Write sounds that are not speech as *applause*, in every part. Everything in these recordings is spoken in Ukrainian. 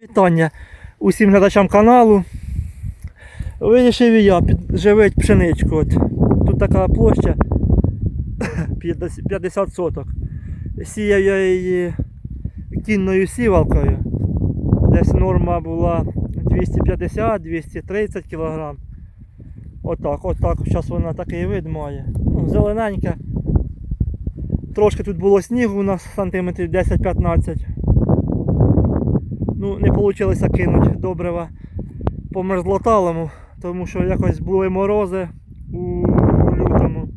Вітання усім глядачам каналу. Вирішив і я підживити пшеничку. От. Тут така площа *laughs* 50 50 соток. Сіяв я її кінною сівалкою. Десь норма була 250-230 кг. Отак, отак. Зараз вона такий вид має. Ну, зелененька. Трошки тут було снігу у нас сантиметрів 10-15. Ну, не вийшло кинути добрива по мерзлоталому, тому що якось були морози у лютому,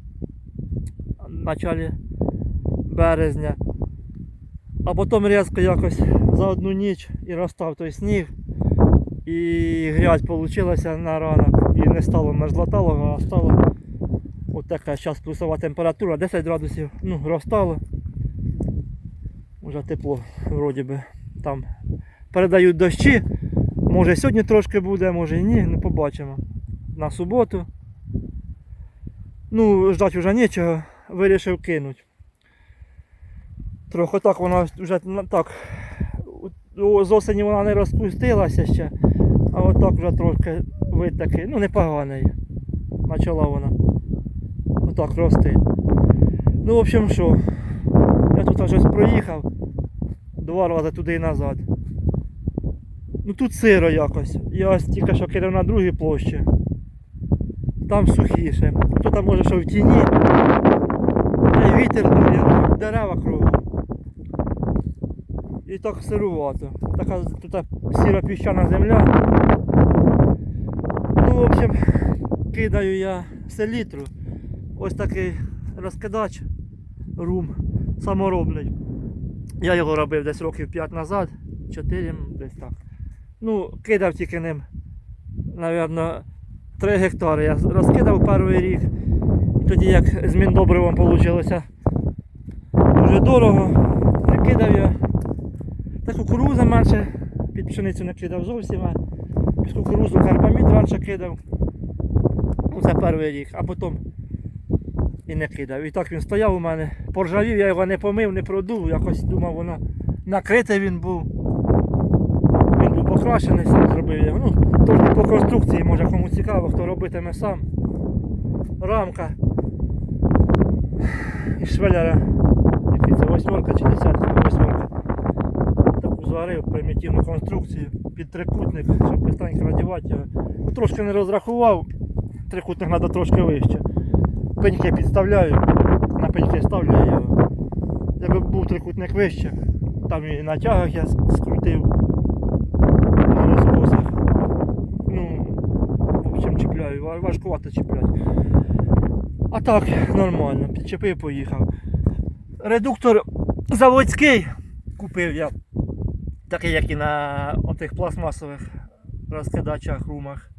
в началі березня. А потім різко якось за одну ніч і розстав той сніг. І грязь вийшла на ранок. І не стало мерзлоталого, а стало от така зараз плюсова температура, 10 градусів. Ну, розстало. Уже тепло вроді би там передають дощі. Може сьогодні трошки буде, може і ні, не побачимо. На суботу. Ну, ждать вже нічого, вирішив кинути. Трохи так вона вже так. З осені вона не розпустилася ще, а отак вже трошки вид такий, ну непоганий. Почала вона отак рости. Ну, в общем, що, я тут вже проїхав два рази туди і назад. Ну тут сиро якось. Я ось тільки що кидав на другій площі. Там сухіше. Тут там може що в тіні. Та й вітер дує, дерева кругом. І так сирувато. Така тут сіра піщана земля. Ну, в общем, кидаю я селітру. Ось такий розкидач рум саморобний. Я його робив десь років 5 назад, 4 десь так. Ну, кидав тільки ним, напевно, 3 гектари. Я розкидав перший рік. Тоді як з міндобривом вийшло дуже дорого. Не кидав я. Та кукуруза менше під пшеницю не кидав зовсім. Під кукурузу карбамід раніше кидав. Ну, це перший рік, а потім і не кидав. І так він стояв у мене. Поржавів, я його не помив, не продув, якось думав, воно накритий він був. Був сам зробив його. Ну, тільки по конструкції, може кому цікаво, хто робитиме сам. Рамка. І швелера. Який це восьмерка чи десятка, восьмерка. Таку зварив примітивну конструкцію під трикутник, щоб його. Ну, Трошки не розрахував, трикутник треба трошки вище. Пеньки підставляю, на пеньки ставлю його. Якби був трикутник вище, там і на тягах я с- скрутив на розкосах. Ну, в общем, чіпляю, ва- важкувато чіпляти. А так, нормально, підчепив, поїхав. Редуктор заводський купив я. Такий, як і на отих пластмасових розкидачах, румах.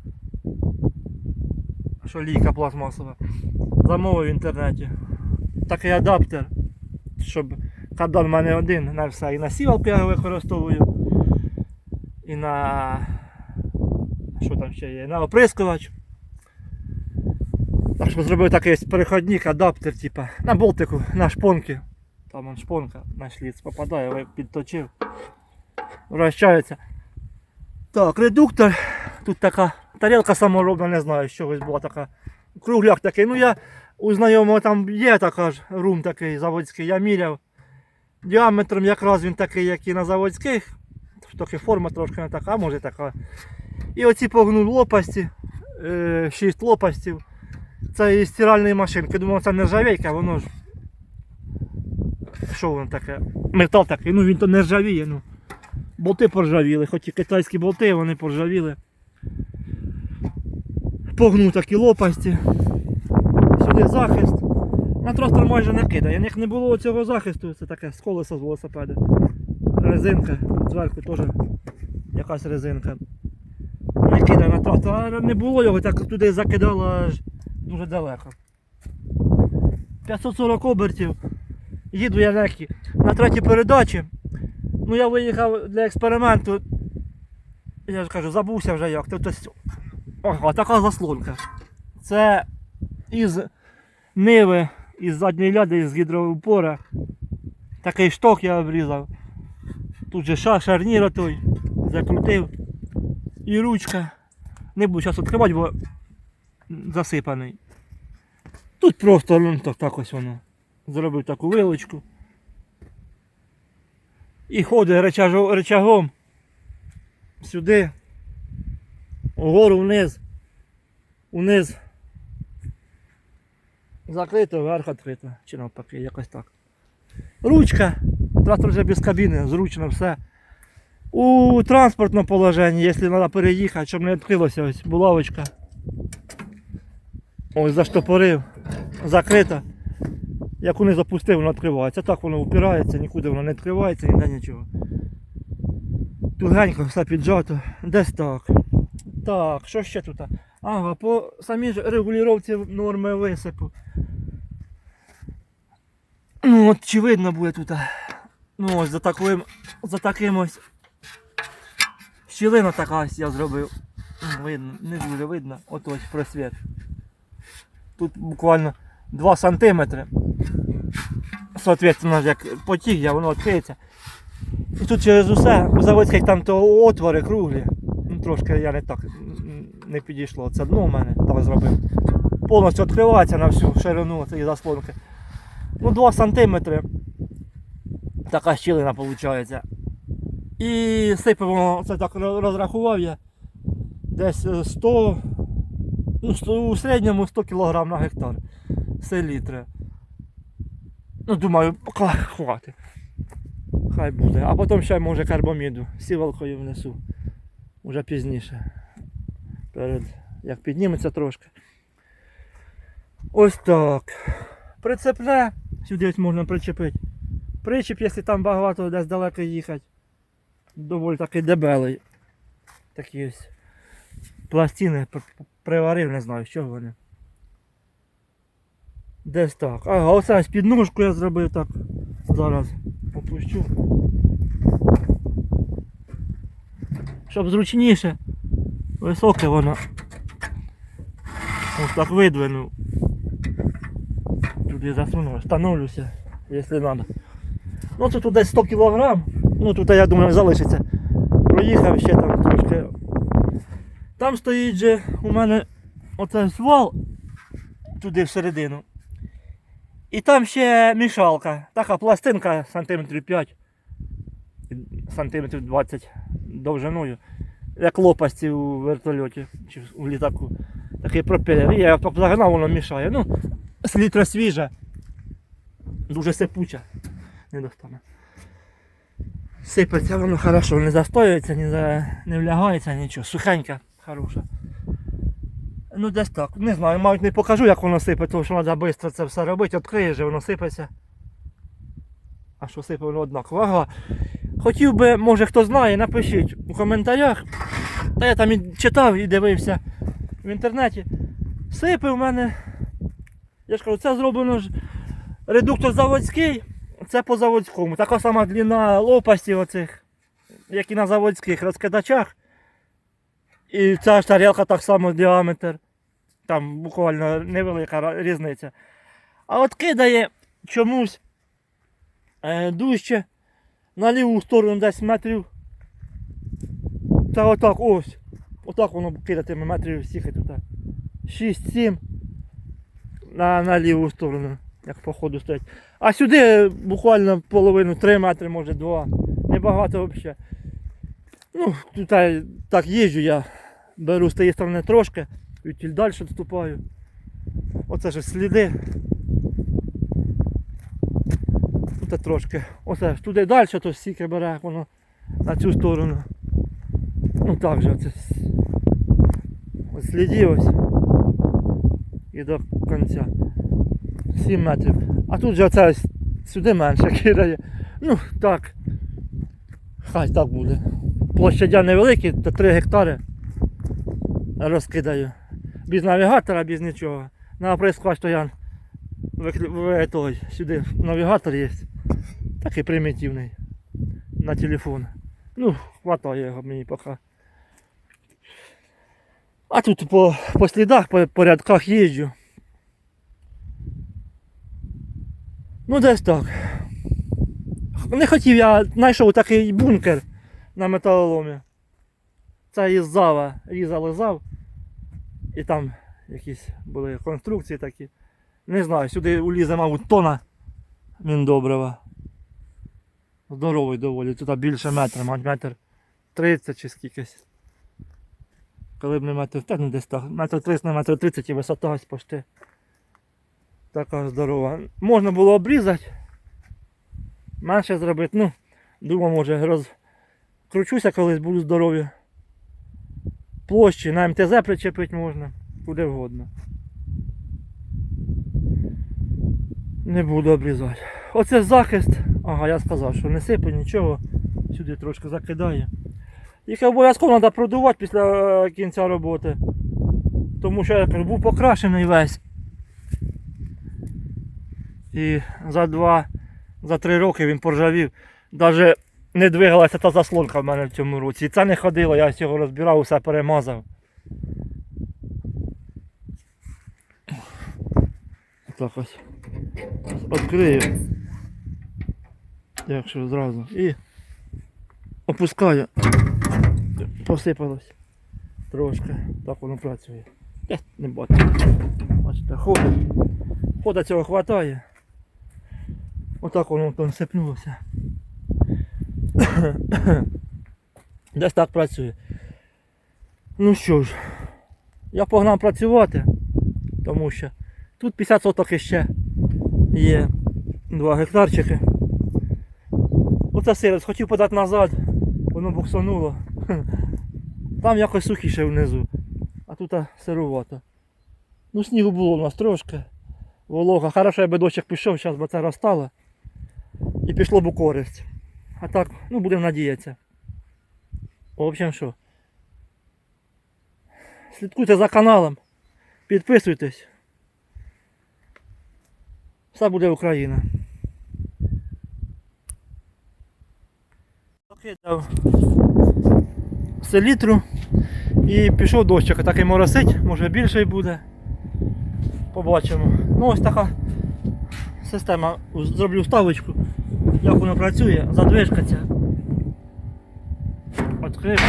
Що лійка пластмасова. Замовив в інтернеті. Такий адаптер, щоб кардан в мене один на все. І на сівалку я використовую. І на. Що там ще є? На оприскувач. Так що зробив такий переходник, адаптер, типа, на болтику, на шпонки. Там он шпонка на шліц попадає, підточив. Вращається. Так, редуктор. Тут така тарілка саморобна, не знаю, з чогось була така. Кругляк такий. Ну я у знайомого там є така ж рум такий заводський, я міряв. Діаметром якраз він такий, як і на заводських. Трохи форма трошки не така, може така. І оці погнув лопасті, е, 6 лопастів. Це із стиральної машинки. Думав, це нержавейка, воно ж. Що воно таке? Метал такий, ну він то не ржавіє. Ну. Болти поржавіли, хоч і китайські болти, вони поржавіли. Погнув такі лопасті. Сюди захист. На тростер майже не кидає. Як не було цього захисту, це таке з колеса з велосипеда. Резинка, зверху теж якась резинка. Не кидає на тростер, а не було його, так туди закидало аж дуже далеко. 540 обертів. Їду я легкі. На третій передачі. Ну я виїхав для експерименту. Я ж кажу, забувся вже як. Ось Ага, така заслонка. Це із ниви, із задньої ляди, із гідроупора. Такий шток я обрізав. Тут же ша, шарніра той. закрутив. І ручка. Не буду зараз відкривати, бо засипаний. Тут просто ну, так, так ось воно. Зробив таку вилочку. І ходить речагом сюди, вгору вниз, униз. Закрито, вверх відкрито. Чи навпаки, якось так. Ручка. Трактор вже без кабіни, зручно все. У транспортному положенні, якщо треба переїхати, щоб не відкрилося ось булавочка. Ось заштопорив, закрита. Як вони запустив, воно відкривається. Так воно упирається, нікуди воно не відкривається, ніде нічого. Тугенько все піджато. Десь так. Так, що ще тут? Ага, по самій ж регулювання норми висипу. Ну от чи видно буде тут. Ну ось за таким, за таким ось. Щілина така ось я зробив. Видно, не дуже видно. От ось просвіт. Тут буквально 2 сантиметри. Соответственно, як потік, я воно відкриється. І тут через усе, у заводських там то отвори круглі. Ну, трошки я не так не підійшло. Це дно в мене там зробив. Повністю відкривається на всю ширину цієї заслонки. Ну, 2 сантиметри. Така щілина виходить. І сипемо, це так розрахував я. Десь е, 100, ну, 100 у середньому 100 кг на гектар. Селітри. Ну, думаю, хватить. Хай буде. А потім ще може карбоміду. Сівалкою внесу. Уже пізніше. Перед як підніметься трошки. Ось так. Прицепне. Сюди ось можна причепити. Причіп, якщо там багато десь далеко їхати. Доволі такий дебелий. Такі ось пластини приварив, не знаю, що вони. Десь так. Ага, оце ось підножку я зробив так. Зараз опущу. Щоб зручніше. Високе воно. Ось так видвинув. Туди засуну, становлюся, якщо треба. Ну тут десь 100 кг. Ну тут я думаю залишиться. Проїхав ще там трошки. Там стоїть же у мене оцей свал туди всередину. І там ще мішалка. Така пластинка сантиметрів 5, сантиметрів 20 довжиною. Як лопасті у вертольоті чи у літаку. Такий пропелер. І я загнав, воно мішає. Ну, слітра свіжа. Дуже сипуча. Не достане. Сипеться воно хорошо, не застоюється, не, за... не влягається, нічого. Сухенька, хороша. Ну десь так. Не знаю, мабуть не покажу, як воно сипе, тому що треба швидко це все робити, відкриєш, і воно сипеться. А що сипе воно однаково. Ага. Хотів би, може хто знає, напишіть у коментарях. Та я там і читав і дивився в інтернеті. Сипе в мене. Я ж кажу, це зроблено ж редуктор заводський, це по заводському. Така сама длина лопасті оцих, як і на заводських розкидачах. І ця ж тарілка так само діаметр. Там буквально невелика різниця. А от кидає чомусь е, дужче на ліву сторону десь метрів. Та отак ось. Отак воно кидатиме метрів стільки тут. 6-7 на, на ліву сторону, як по ходу стоять. А сюди буквально половину 3 метри, може 2. Небагато взагалі. Ну, тут так їжджу я. Беру з тієї сторони трошки, відтіль далі відступаю. Оце ж сліди. Тут трошки. Оце ж туди далі, то стільки бере, воно на цю сторону. Ну так же оце. Ось слідів ось. І до кінця. 7 метрів. А тут же оце сюди менше *laughs* кидає. Ну так. Хай так буде. Площадя невеликі, то 3 гектари розкидаю. Без навігатора, без нічого. На прискач то я в- той, сюди навігатор є. Такий примітивний. На телефон. Ну, хватає його мені поки. А тут по, по слідах, по, по рядках їжджу. Ну десь так. Не хотів я, знайшов такий бункер на металоломі. Це із зава різали зав. І там якісь були конструкції такі. Не знаю, сюди улізе, мабуть, тона міндобрива. Здоровий доволі, тут більше метра, мабуть, метр 30 чи скількись. Коли б не метр, та ну десь так, метр 30 на метр 30 і висота ось почти. Така здорова. Можна було обрізати. Менше зробити. Ну, думаю, може розкручуся колись, буду здорові. Площі на МТЗ причепити можна, куди вгодно. Не буду обрізати. Оце захист. Ага, я сказав, що не сипе нічого. Сюди трошки закидає. Їх обов'язково треба продувати після е, кінця роботи. Тому що я був покрашений весь. І за два, за три роки він поржавів. Навіть не двигалася та заслонка в мене в цьому році. І це не ходило, я його розбирав, усе перемазав. Так ось. Відкрию. Якщо зразу. І опускаю. Посипалось. Трошки. Так воно працює. Не бачу. Бачите, ходить. Хода цього хватає. Отак воно там сипнулося. *coughs* Десь так працює. Ну що ж, я погнав працювати, тому що тут 50 соток іще є 2 гектарчики. Оце сирость, хотів подати назад, воно буксануло. *laughs* Там якось сухіше внизу, а тут сирувато. Ну снігу було у нас трошки. Волога. Хорошо, я би дощик пішов, зараз би це розстало. І пішло б у користь. А так, ну будемо надіятися. В общем що. Слідкуйте за каналом. Підписуйтесь. Все буде Україна. Покидав селітру і пішов дощик, такий моросить, може більше й буде. Побачимо. Ну ось така система. Зроблю вставочку, як воно працює, задвижка ця. Відкрив,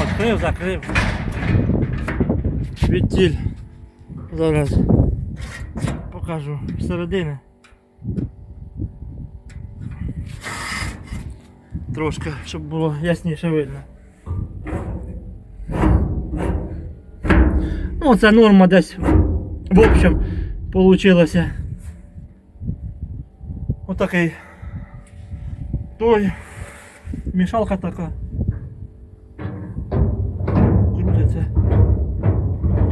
відкрив, закрив. Відтіль. Зараз покажу зсередини. Трошки, щоб було ясніше видно. Ну, це норма десь в общем получилося. Отакий той мішалка така. Крутиться.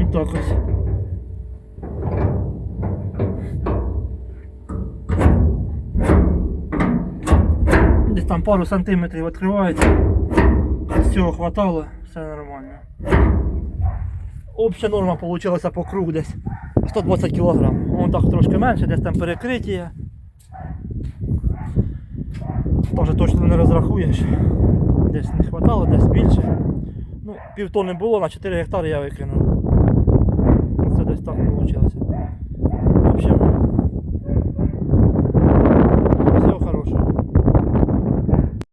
І так ось. Десь там пару сантиметрів відкривається. З цього хватало, все нормально. Обща норма получилася по кругу десь 120 кг. Вон так трошки менше, десь там перекриття. Теж точно не розрахуєш. Десь не вистачало, десь більше. Ну, півтони було, на 4 гектари я викинув. Це десь так вийшло.